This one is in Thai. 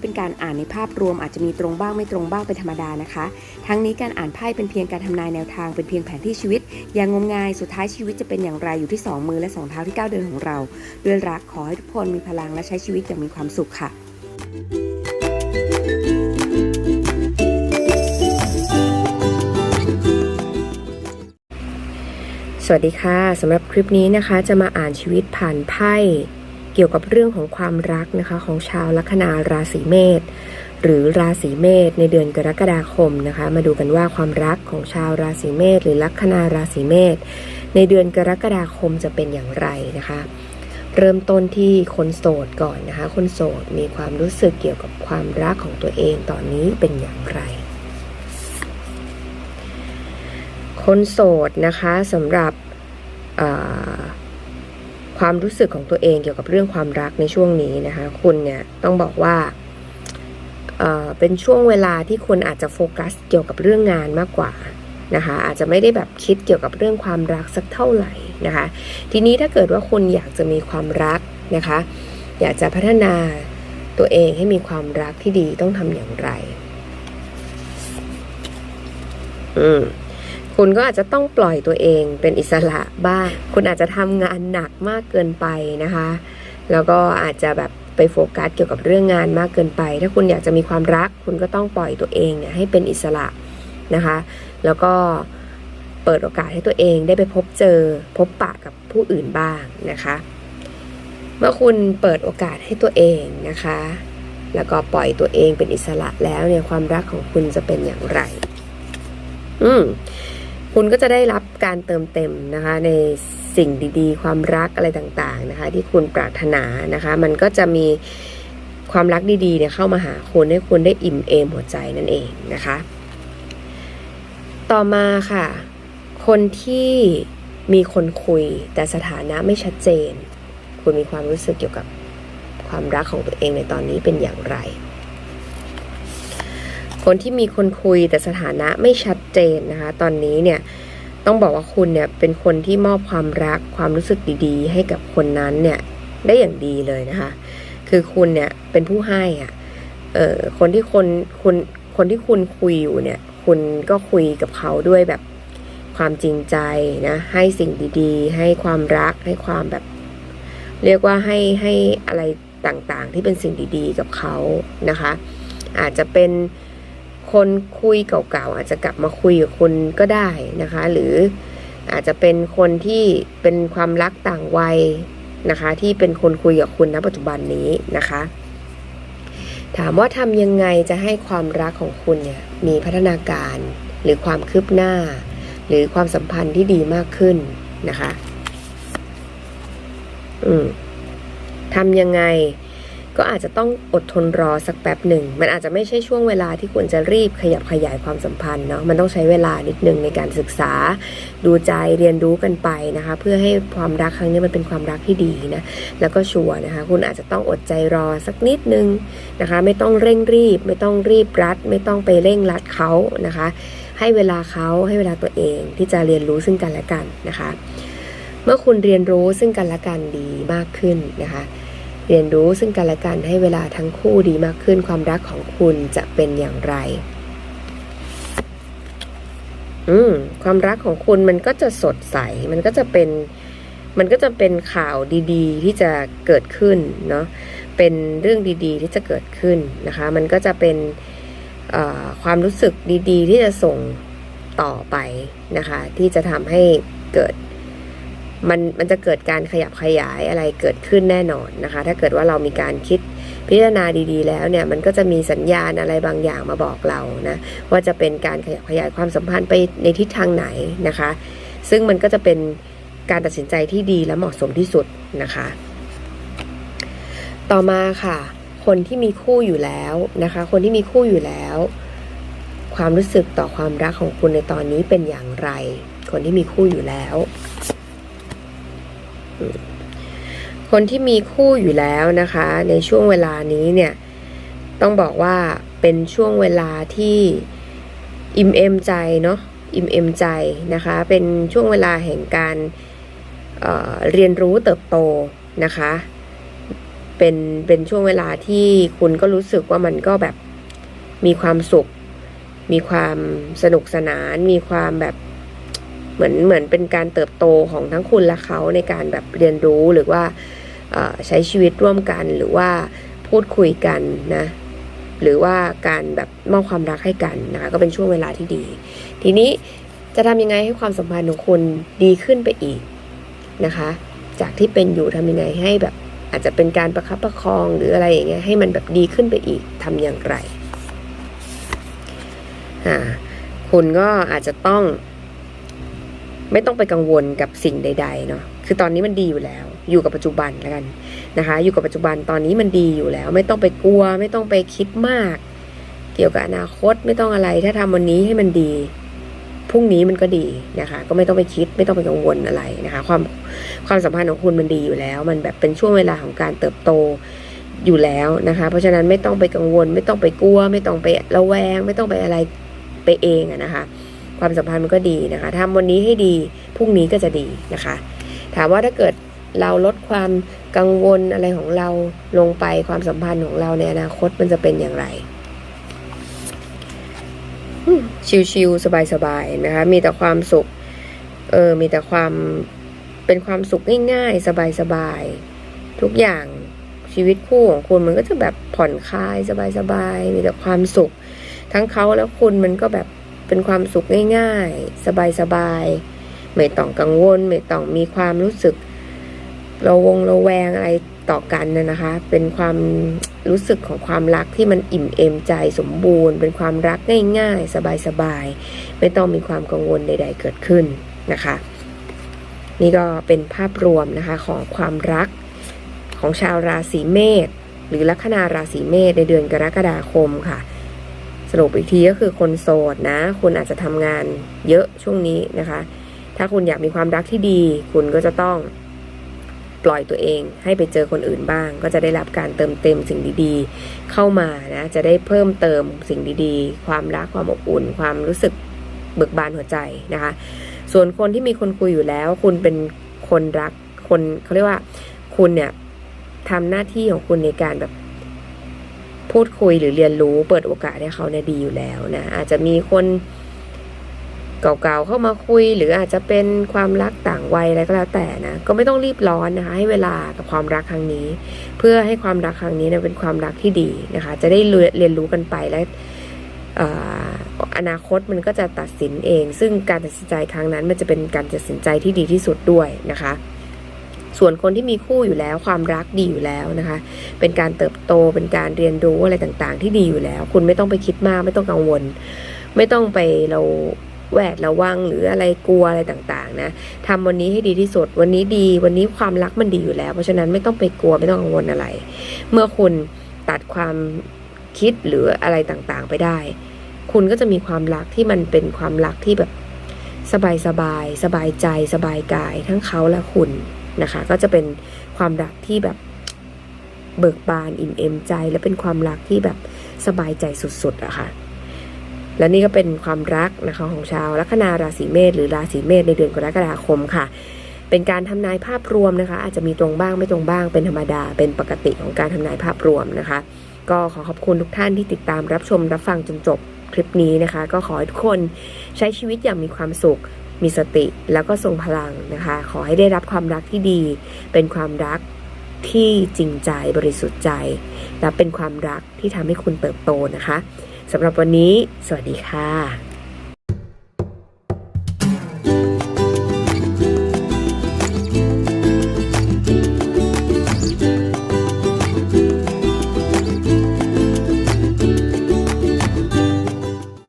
นี้เป็นการอ่านในภาพรวมอาจจะมีตรงบ้างไม่ตรงบ้างเป็นธรรมดานะคะ ทั้งนี้การอ่านไพ่เป็นเพียงการทำนายแนวทางเป็นเพียงแผนที่ชีวิต อย่างงมงายสุดท้ายชีวิตจะเป็นอย่างไรอยู่ที่สองมือและสองเท้าที่ก้าวเดินของเรา ด้วยรักขอให้ทุกคนมีพลังและใช้ชีวิตอย่างมีความสุขค่ะสวัสดีค่ะสำหรับคลิปนี้นะคะจะมาอ่านชีวิตผ่านไพ่ เกี่ยวกับเรื่องของความรักนะคะของชาวลัคนาราศีเมษหรือราศีเมษในเดือนกรกฎาคมนะคะ มาดูกันว่าความรักของชาวราศีเมษหรือลัคนาราศีเมษในเดือนกรกฎาคมจะเป็นอย่างไรนะคะ เริ่มต้นที่คนโสดก่อนนะคะ คนโสดมีความรู้สึกเกี่ยวกับความรักของตัวเองตอนนี้เป็นอย่างไร คนโสดนะคะสำหรับ ความรู้สึกของตัวเองเกี่ยวกับเรื่องความรักในช่วงนี้นะคะ คุณเนี่ยต้องบอกว่าเอ่อเป็นช่วงเวลาที่คุณอาจจะโฟกัสเกี่ยวกับเรื่องงานมากกว่านะคะ อาจจะไม่ได้แบบคิดเกี่ยวกับเรื่องความรักสักเท่าไหร่นะคะ ทีนี้ถ้าเกิดว่าคุณอยากจะมีความรักนะคะ อยากจะพัฒนาตัวเองให้มีความรักที่ดีต้องทำอย่างไร อืม คุณก็อาจจะต้องปล่อยตัวเองเป็นอิสระบ้าง คุณอาจจะทำงานหนักมากเกินไปนะคะ แล้วก็อาจจะแบบไปโฟกัสเกี่ยวกับเรื่องงานมากเกินไป ถ้าคุณอยากจะมีความรัก คุณก็ต้องปล่อยตัวเองเนี่ยให้เป็นอิสระนะคะ แล้วก็เปิดโอกาสให้ตัวเองได้ไปพบเจอพบปะกับผู้อื่นบ้างนะคะ เมื่อคุณเปิดโอกาสให้ตัวเองนะคะ แล้วก็ปล่อยตัวเองเป็นอิสระแล้วเนี่ยความรักของคุณจะเป็นอย่างไร อืม คุณก็จะได้รับการเติมเต็มนะคะ ในสิ่งดีๆ ความรักอะไรต่างๆนะคะ ที่คุณปรารถนานะคะ มันก็จะมีความรักดีๆเนี่ยเข้ามาหาคุณให้คุณได้อิ่มเอมหัวใจนั่นเองนะคะ ต่อมาค่ะ คนที่มีคนคุยแต่สถานะไม่ชัดเจน คุณมีความรู้สึกเกี่ยวกับความรักของตัวเองในตอนนี้เป็นอย่างไร คนที่มีคนคุยแต่สถานะไม่ชัดเจนนะคะ ตอนนี้เนี่ยต้องบอกว่าคุณเนี่ยเป็นคนที่มอบความรักความรู้สึกดีๆ ให้กับคนนั้นเนี่ยได้อย่างดีเลยนะคะ คือคุณเนี่ยเป็นผู้ให้อะ่ะเออคนที่คนคุณคนที่คุณคุยอยู่เนี่ย คุณก็คุยกับเขาด้วยแบบความจริงใจนะ ให้สิ่งดีๆ ให้ความรักให้ความแบบ เรียกว่าให้ให้อะไรต่างๆ ที่เป็นสิ่งดีๆ กับเขานะคะ อาจจะเป็น คนคุยเก่าๆอาจจะกลับมาคุยกับคุณก็ได้นะคะ หรืออาจจะเป็นคนที่เป็นความรักต่างวัยนะคะ ที่เป็นคนคุยกับคุณณปัจจุบันนี้นะคะ ถามว่าทำยังไงจะให้ความรักของคุณเนี่ยมีพัฒนาการหรือความคืบหน้า หรือความสัมพันธ์ที่ดีมากขึ้นนะคะ อืมทำยังไง ก็อาจจะต้องอดทนรอสักแป๊บหนึ่ง มันอาจจะไม่ใช่ช่วงเวลาที่ควรจะรีบขยับขยายความสัมพันธ์เนาะ มันต้องใช้เวลานิดนึงในการศึกษา ดูใจเรียนรู้กันไปนะคะ เพื่อให้ความรักครั้งนี้มันเป็นความรักที่ดีนะ แล้วก็ชัวร์นะคะ คุณอาจจะต้องอดใจรอสักนิดนึงนะคะ ไม่ต้องเร่งรีบ ไม่ต้องรีบรัด ไม่ต้องไปเร่งรัดเขานะคะ ให้เวลาเขาให้เวลาตัวเองที่จะเรียนรู้ซึ่งกันและกันนะคะ เมื่อคุณเรียนรู้ซึ่งกันและกันดีมากขึ้นนะคะ เรียนรู้ซึ่งกันและกันให้เวลาทั้งคู่ดีมากขึ้นความรักของคุณจะเป็นอย่างไร อืมความรักของคุณมันก็จะสดใส มันก็จะเป็น มันก็จะเป็นข่าวดีๆ ที่จะเกิดขึ้นเนาะ เป็นเรื่องดีๆ ที่จะเกิดขึ้นนะคะ มันก็จะเป็นความรู้สึกดีๆ ที่จะส่งต่อไปนะคะ ที่จะทำให้เกิด มันมันจะเกิดการขยับขยายอะไรเกิดขึ้นแน่นอนนะคะ ถ้าเกิดว่าเรามีการคิดพิจารณาดีๆ แล้วเนี่ยมันก็จะมีสัญญาณอะไรบางอย่างมาบอกเรานะว่าจะเป็นการขยับขยายความสัมพันธ์ไปในทิศทางไหนนะคะ ซึ่งมันก็จะเป็นการตัดสินใจที่ดีและเหมาะสมที่สุดนะคะ ต่อมาค่ะ คนที่มีคู่อยู่แล้วนะคะ คนที่มีคู่อยู่แล้ว ความรู้สึกต่อความรักของคุณในตอนนี้เป็นอย่างไร คนที่มีคู่อยู่แล้ว คนที่มีคู่อยู่แล้วนะคะ ในช่วงเวลานี้เนี่ยต้องบอกว่าเป็นช่วงเวลาที่อิ่มเอมใจเนาะอิ่มเอมใจนะคะ เป็นช่วงเวลาแห่งการเเรียนรู้เติบโตนะคะเป็นเป็นช่วงเวลาที่คุณก็รู้สึกว่ามันก็แบบมีความสุข มีความสนุกสนาน มีความแบบ เหมือนเหมือนเป็นการเติบโตของทั้งคุณและเขาในการแบบเรียนรู้หรือว่าใช้ชีวิตร่วมกันหรือว่าพูดคุยกันนะหรือว่าการแบบมอบความรักให้กันนะคะก็เป็นช่วงเวลาที่ดี ทีนี้จะทำยังไงให้ความสัมพันธ์ของคุณดีขึ้นไปอีกนะคะ จากที่เป็นอยู่ทำยังไงให้แบบอาจจะเป็นการประคับประคองหรืออะไรอย่างเงี้ยให้มันแบบดีขึ้นไปอีกทำอย่างไรอ่าคุณก็อาจจะต้อง ไม่ต้องไปกังวลกับสิ่งใดๆเนาะคือตอนนี้มันดีอยู่แล้ว อยู่กับปัจจุบันแล้วกันนะคะ อยู่กับปัจจุบันตอนนี้มันดีอยู่แล้ว ไม่ต้องไปกลัว ไม่ต้องไปคิดมาก เกี่ยวกับอนาคตไม่ต้องอะไร ถ้าทำวันนี้ให้มันดีพรุ่งนี้มันก็ดีนะคะ ก็ไม่ต้องไปคิดไม่ต้องไปกังวลอะไรนะคะ ความความสัมพันธ์ของคุณมันดีอยู่แล้ว มันแบบเป็นช่วงเวลาของการเติบโตอยู่แล้วนะคะ เพราะฉะนั้นไม่ต้องไปกังวล ไม่ต้องไปกลัว ไม่ต้องไประแวง ไม่ต้องไปอะไรไปเองอะนะคะ ความสัมพันธ์มันก็ดีนะคะทำวันนี้ให้ดีพรุ่งนี้ก็จะดีนะคะ ถามว่าถ้าเกิดเราลดความกังวลอะไรของเราลงไปความสัมพันธ์ของเราในอนาคตมันจะเป็นอย่างไรชิวๆสบายๆนะคะ มีแต่ความสุข เออ มีแต่ความเป็นความสุขง่ายๆ สบายๆ ทุกอย่างชีวิตคู่ของคุณมันก็จะแบบผ่อนคลายสบายๆ มีแต่ความสุข ทั้งเขาและคุณมันก็แบบ เป็นความสุขง่ายๆ สบายๆ ไม่ต้องกังวล ไม่ต้องมีความรู้สึกระวงระแวงอะไรต่อกันนะนะคะ เป็นความรู้สึกของความรักที่มันอิ่มเอมใจสมบูรณ์ เป็นความรักง่ายๆ สบายๆ ไม่ต้องมีความกังวลใด ๆ เกิดขึ้นนะคะ นี่ก็เป็นภาพรวมนะคะของความรักของชาวราศีเมษหรือลัคนาราศีเมษในเดือนกรกฎาคมค่ะ สรุปอีกทีก็คือคนโสดนะ คุณอาจจะทำงานเยอะช่วงนี้นะคะ ถ้าคุณอยากมีความรักที่ดี คุณก็จะต้องปล่อยตัวเองให้ไปเจอคนอื่นบ้าง ก็จะได้รับการเติมเต็มสิ่งดีๆ เข้ามานะจะได้เพิ่มเติมสิ่งดีๆ ความรักความอบอุ่น ความรู้สึกเบิกบานหัวใจนะคะ ส่วนคนที่มีคนคุยอยู่แล้ว คุณเป็นคนรักคนเขาเรียกว่า คุณเนี่ยทำหน้าที่ของคุณในการแบบ พูดคุยหรือเรียนรู้ เปิดโอกาสให้เขาเนี่ยดีอยู่แล้วนะ อาจจะมีคนเก่าๆเข้ามาคุย หรืออาจจะเป็นความรักต่างวัยอะไรก็แล้วแต่นะ ก็ไม่ต้องรีบร้อนนะคะ ให้เวลากับความรักครั้งนี้ เพื่อให้ความรักครั้งนี้เนี่ยเป็นความรักที่ดีนะคะ จะได้เรียนรู้กันไปและอออนาคตมันก็จะตัดสินเอง ซึ่งการตัดสินใจครั้งนั้นมันจะเป็นการตัดสินใจที่ดีที่สุดด้วยนะคะ ส่วนคนที่มีคู่อยู่แล้ว ความรักดีอยู่แล้วนะคะ เป็นการเติบโตเป็นการเรียนรู้อะไรต่างๆ ที่ดีอยู่แล้ว คุณไม่ต้องไปคิดมาก ไม่ต้องกังวล ไม่ต้องไปเราแวดระวังหรืออะไรกลัวอะไรต่างๆนะทำวันนี้ให้ดีที่สุด วันนี้ดี วันนี้ความรักมันดีอยู่แล้ว เพราะฉะนั้นไม่ต้องไปกลัวไม่ต้องกังวลอะไร เมื่อคุณตัดความคิดหรืออะไรต่างๆ ไปได้ คุณก็จะมีความรักที่มันเป็นความรักที่แบบสบายสบายสบายใจสบายกายทั้งเขาและคุณ นะคะ ก็จะเป็นความรักที่แบบเบิกบานอิ่มเอมใจ และเป็นความรักที่แบบสบายใจสุดๆอะค่ะและนี่ก็เป็นความรักนะคะของชาวลัคนาราศีเมษหรือราศีเมษในเดือนกรกฎาคมค่ะ เป็นการทำนายภาพรวมนะคะ อาจจะมีตรงบ้างไม่ตรงบ้างเป็นธรรมดา เป็นปกติของการทำนายภาพรวมนะคะ ก็ขอขอบคุณทุกท่านที่ติดตามรับชมรับฟังจนจบคลิปนี้นะคะ ก็ขอให้ทุกคนใช้ชีวิตอย่างมีความสุข มีสติแล้วก็ทรงพลังนะคะ ขอให้ได้รับความรักที่ดี เป็นความรักที่จริงใจบริสุทธิ์ใจ และเป็นความรักที่ทำให้คุณเติบโตนะคะสำหรับวันนี้ สวัสดีค่ะ